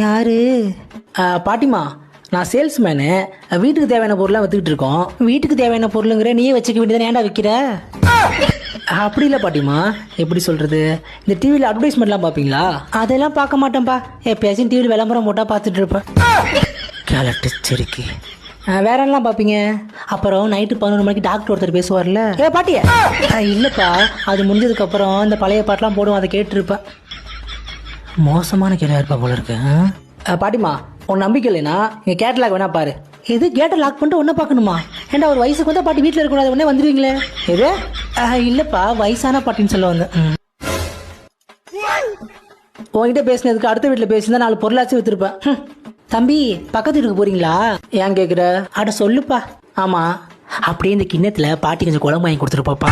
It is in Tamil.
யாரு? பாட்டிமா நான் சேல்ஸ்மேனு. வீட்டுக்கு தேவையான பொருளாக வித்துக்கிட்டு இருக்கோம். வீட்டுக்கு தேவையான பொருளுங்கிற நீயே வச்சுக்க வேண்டியதானே ஏன்டா விற்கிற அப்படி இல்லை பாட்டிமா எப்படி சொல்கிறது இந்த டிவியில் அட்வர்டைஸ்மெண்ட்லாம் பார்ப்பீங்களா அதெல்லாம் பார்க்க மாட்டேன்ப்பா எப்பயாச்சும் டிவியில் விளம்பரம் போட்டால் பார்த்துட்டு இருப்பேன். கேலட்டு செருக்கி. வேற என்னலாம் பார்ப்பீங்க அப்புறம் நைட்டு பதினொரு மணிக்கு டாக்டர் ஒருத்தர் பேசுவார்ல. ஏ பாட்டிய. இல்லைப்பா அது முடிஞ்சதுக்கு அப்புறம் இந்த பழைய பாட்டெலாம் போடுவோம் அதை கேட்டுருப்பேன். மோசமான கேள்வியா இருப்பா போல இருக்கு பாட்டிமா உன் நம்பிக்கை இல்லைன்னா இங்கே கேட்டலாக் வேணா பாரு. எது கேட்டை லாக் பண்ணிட்டு ஒன்றை பார்க்கணுமா? ஏன்டா ஒரு வயசுக்கு வந்தால் பாட்டி வீட்டில் இருக்கக்கூடாது உடனே வந்துடுவீங்களே எது இல்லைப்பா வயசான பாட்டின்னு சொல்ல வந்தேன். ம். உன்கிட்ட பேசினதுக்கு அடுத்த வீட்டில் பேசியிருந்தா நாலு பொருளாச்சும் வித்துருப்பேன். ம். தம்பி பக்கத்து வீட்டுக்கு போறீங்களா? ஏன் கேட்குற அட சொல்லுப்பா. ஆமாம் அப்படியே இந்த கிண்ணத்துல பாட்டி கொஞ்சம் குழம்பு வாங்கி கொடுத்துருப்பாப்பா